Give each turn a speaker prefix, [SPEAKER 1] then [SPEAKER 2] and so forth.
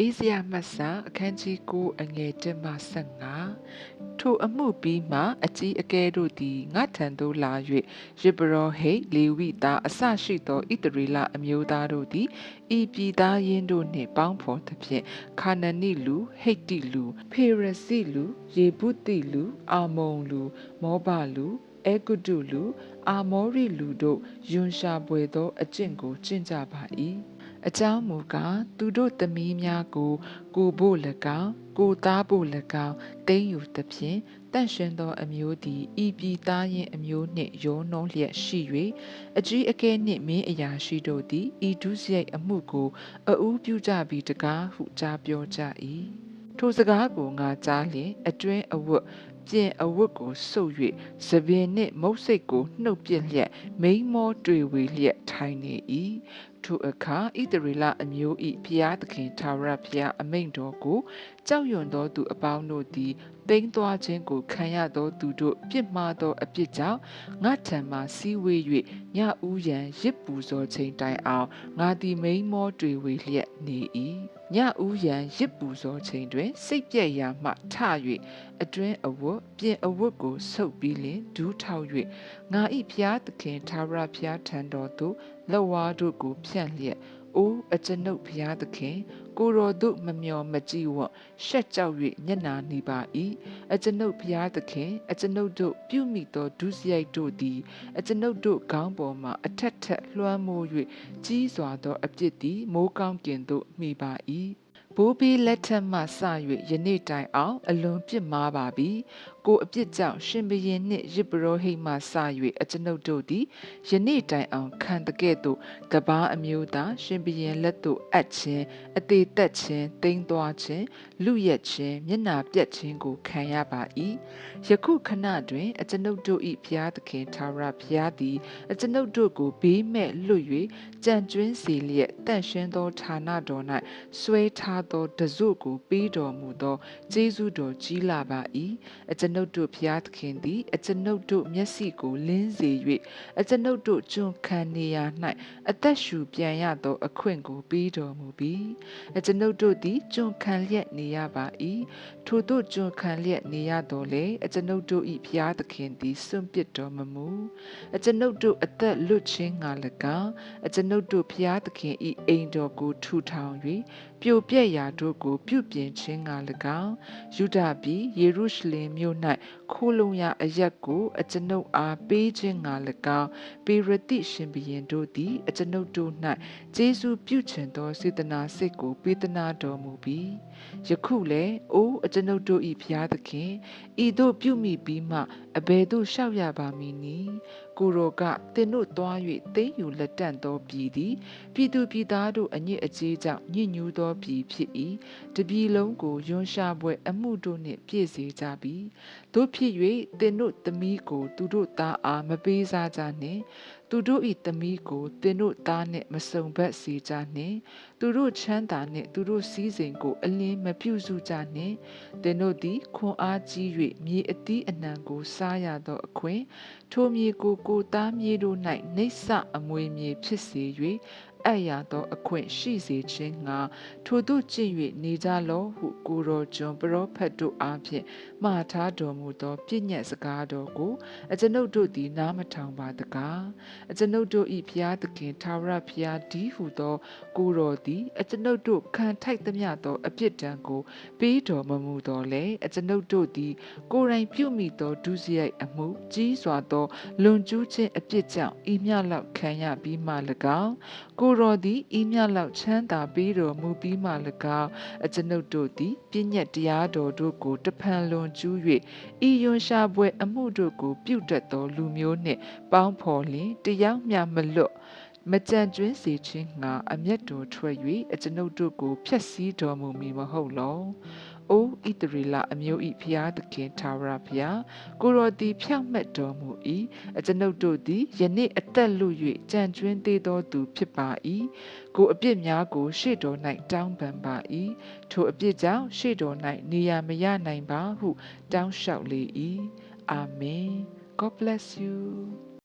[SPEAKER 1] အေးစရာမှတ်စာအခန်းကြီး9အငယ်1မှ15ထိုအမှုပြီးမှအကြီးအကဲတို့သည်ငါထံသို့လာ၍ယေဘရောဟိတ်လေဝိသားအစရှိသောဣတရီလအမျိုးသားတို့သည်ဤပြည်သားရင်းတို့နှင့်ပေါင်းဖော်သဖြင့်ခါနနိလူဟိတ်တိလူဖေရစီလူယေဗုတိလူအာမုန်လူ မောဘလူအဲဂုတုလူ အာမောရိလူတို့ယွန်ရှာပွေသောအကျင့်ကိုကျင့်ကြပါ၏ အကြောင်းမူကားသူတို့သမီးများကို ကိုဖို့၎င်းကိုသားဖို့၎င်းတိမ့်ယူသဖြင့်တန့်ရှင်းသောအမျိုးသည်ဤပြည်သားရင်အမျိုးနှင့်ရောနှောလျက်ရှိ၍အကြီးအကဲနှင့်မင်းအရာရှိတို့သည်ဤဒုစရိုက်အမှုကိုအူးပြုကြပြီးတကားဟုကြားပြောကြ၏ထိုစကားကိုငါကြားလျင်အတွင်းအဝတ်ပြင်အဝတ်ကိုဆုပ်၍သပင်နှင့်မုတ်စိတ်ကိုနှုတ်ပြလျက်မိန်မောတွေ့ဝေလျက်ထိုင်နေ၏ ထိုအခါဣသရေလအမျိုး၏ဘုရားသခင်သာရဘုရားအမိန့်တော်ကိုကြောက်ရွံ့သောသူအပေါင်းတို့သည်တိမ်သွားခြင်းကိုခံရသောသူတို့ပြစ်မှားသောအပြစ်ကြောင့်ငါထံမှစီးဝေး၍ညဦးရန်ရစ်ပူဇော်ချိန်တိုင်အောင်ငါသည်မိန်မောတွေ့ဝေလျက်နေ၏ညဦးရန်ရစ်ပူဇော်ချိန်တွင် စိတ်ပြက်ရာမှထ၍အတွင်းအဝတ်ပြင်အဝတ်ကိုဆုပ်ပြီးလင်ဒူးထောက်၍ငါ၏ဖျားသခင်သာရဖျားထံတော်သို့လက်ဝါးတို့ကိုဖြန့်လျက်အိုးအကျွန်ုပ်ဖျားသခင်ကိုတော်တို့မမျော်မကြည့်ဝတ်ရှက်ကြောက်၍ညံ့နာနေပါ၏အကျွန်ုပ်ဖျားသခင်အကျွန်ုပ်တို့ပြုမိသောဒုစရိုက်တို့သည်အကျွန်ုပ်တို့ခေါင်းပေါ်မှအထက်ထက်လွှမ်းမိုး၍ကြီးစွာသောအပြစ်သည်မိုးကောင်းကင်သို့မိပါ၏ ဘိုးဘီလက်ထက်မှစ၍ယနေ့တိုင်အောင် အလွန်ပြစ်မှားပါပြီကိုအပြစ်ကြောင့်ရှင်ဘရင်နှင့်ရစ်ပရောဟိတ်မှစ၍အကျွန်ုပ်တို့သည်ယနေ့တိုင်အောင်ခံတကဲ့သို့တပားအမျိုးသားရှင်ဘရင်လက်သို့အပ်ခြင်းအသေးသက်ခြင်းတိမ်သွားခြင်းလူရက်ခြင်းမျက်နာပြက်ခြင်းကိုခံရပါ၏ယခုခဏတွင်အကျွန်ုပ်တို့၏ဘုရားသခင်သာရဘုရားသည်အကျွန်ုပ်တို့ကိုဘေးမဲ့လွတ်၍ကြံကျွင်းစေလျက်တန့်ရှင်းသောဌာနတော်၌ဆွဲထားသောတစုကိုပေးတော်မူသောကျေးဇူးတော်ကြီးလာပါ၏အကျွန်ုပ်တို့ဘုရားသခင်သည်အကျွန်ုပ်တို့မျက်စိကိုလင်းစေ၍အကျွန်ုပ်တို့ကျွန်ခံနေရာ၌အသက်ရှူပြန်ရသောအခွင့်ကိုပေးတော်မူပြီးအကျွန်ုပ်တို့သည်ကျွန်ခံလျက်နေရပါ၏ထိုတို့ကျွန်ခံလျက်နေရတော်လေအကျွန်ုပ်တို့၏ဘုရားသခင်သည်စွန့်ပစ်တော်မမူအကျွန်ုပ်တို့အသက်လွတ်ခြင်းငါ၎င်းအကျွန်ုပ်တို့ဘုရားသခင်၏အိမ်တော်ကိုထူထောင်၍ပြိုပြက်ရာတို့ကို ပြုပြင်ခြင်းငါ၎င်းယူဒပြည်ယေရုရှလင်မြို့၌ခိုးလုံရအရက်ကို အကျွန်ုပ်အားပေးခြင်းငါ၎င်းပေရတိရှင်ဘရင်တို့သည် အကျွန်ုပ်တို့၌ကျေးဇူးပြုခြင်းသောစေတနာစိတ်ကိုပေးသနာတော်မူပြီးယခုလည်းအိုးအကျွန်ုပ်တို့၏ဘုရားသခင်ဤသို့ပြုမိပြီးမှအဘယ်သို့လျှောက်ရပါမည်နည်း ကိုရောကသင်တို့သွား၍သိမ့်ယူလက်တန့်သောပြည်သည်ပြည်သူပြည်သားတို့အညစ်အကြေးကြောင့်ညှဉ်းညူးသောပြည်ဖြစ်၏တပြည်လုံးကိုယွန်းရှာပွဲအမှုတို့နှင့်ပြည့်စေကြပြီတို့ဖြစ်၍သင်တို့သမီးကို သူတို့သားအားမပေးစားကြနှင့်သူတို့၏သမီးကိုသင်တို့သားနှင့်မစုံဘက်စေကြနှင့်သူတို့ချမ်းသာနှင့်သူတို့စည်းစိမ်ကို အလင်းမပြုစုကြနှင့်သင်တို့သည်ခွန်အားကြီး၍မြေအသီးအနှံကိုစားရသောအခွင့်ထိုမြေကိုကိုသားမြေတို့၌နှိမ့်ဆအမွေမြေဖြစ်စေ၍ အပ်ရသော အခွင့်ရှိစေခြင်းငါထိုတို့ကျင့်၍နေကြလောဟုကိုတော်ကျွန်ပရောဖက်တို့အားဖြင့်မှားထားတော်မူသောပြည့်ညက်စကားတော်ကိုအကျွန်ုပ်တို့သည်နားမထောင်ပါတကားအကျွန်ုပ်တို့၏ဘုရားသခင်သာရဘုရားဒီဟုသောကိုတော်သည်အကျွန်ုပ်တို့ခံထိုက်သမျှသောအပြစ်ဒဏ်ကိုပေးတော်မမူတော်လဲအကျွန်ုပ်တို့သည်ကိုယ်တိုင်ပြုမိသောဒုစရိုက်အမှုကြီးစွာသောလွန်ကျူးခြင်းအပြစ်ကြောင့်ဤမြလောက်ခံရပြီးမှ၎င်းကိုတော်သည်ဤမြလောက်ချမ်းသာပေးတော်မူပြီးမှ၎င်းအကျွန်ုပ်တို့သည်ပြည့်ညက်တရားတော်တို့ကိုတဖန်လွန်ကျူး၍ဤယွန်ရှာပွဲအမှုတို့ကို ပြုတတ်သောလူမျိုးနှင့်ပေါင်းဖော်လျင်တရားမျှမလွတ်မကြံကျွင်းစေခြင်းငါအမျက်တော်ထွက်၍အကျွန်ုပ်တို့ကိုဖျက်ဆီးတော်မူမည်မဟုတ်လော။ အိုဣတရီလာအမျိုး၏ဖျားသခင်သာရဖျားကိုရောသည်ဖြောင့်မတ်တော်မူ၏အကျွန်ုပ်တို့သည်ယနေ့အသက်လူ၍ကြံကျွင်းသေးသောသူဖြစ်ပါ၏ကိုအပြစ်များကိုရှေ့တော်၌တောင်းပန်ပါ၏ထိုအပြစ်ကြောင့်ရှေ့တော်၌နေရာမရနိုင်ပါဟု တောင်းလျှောက်လေ၏အာမင် God bless you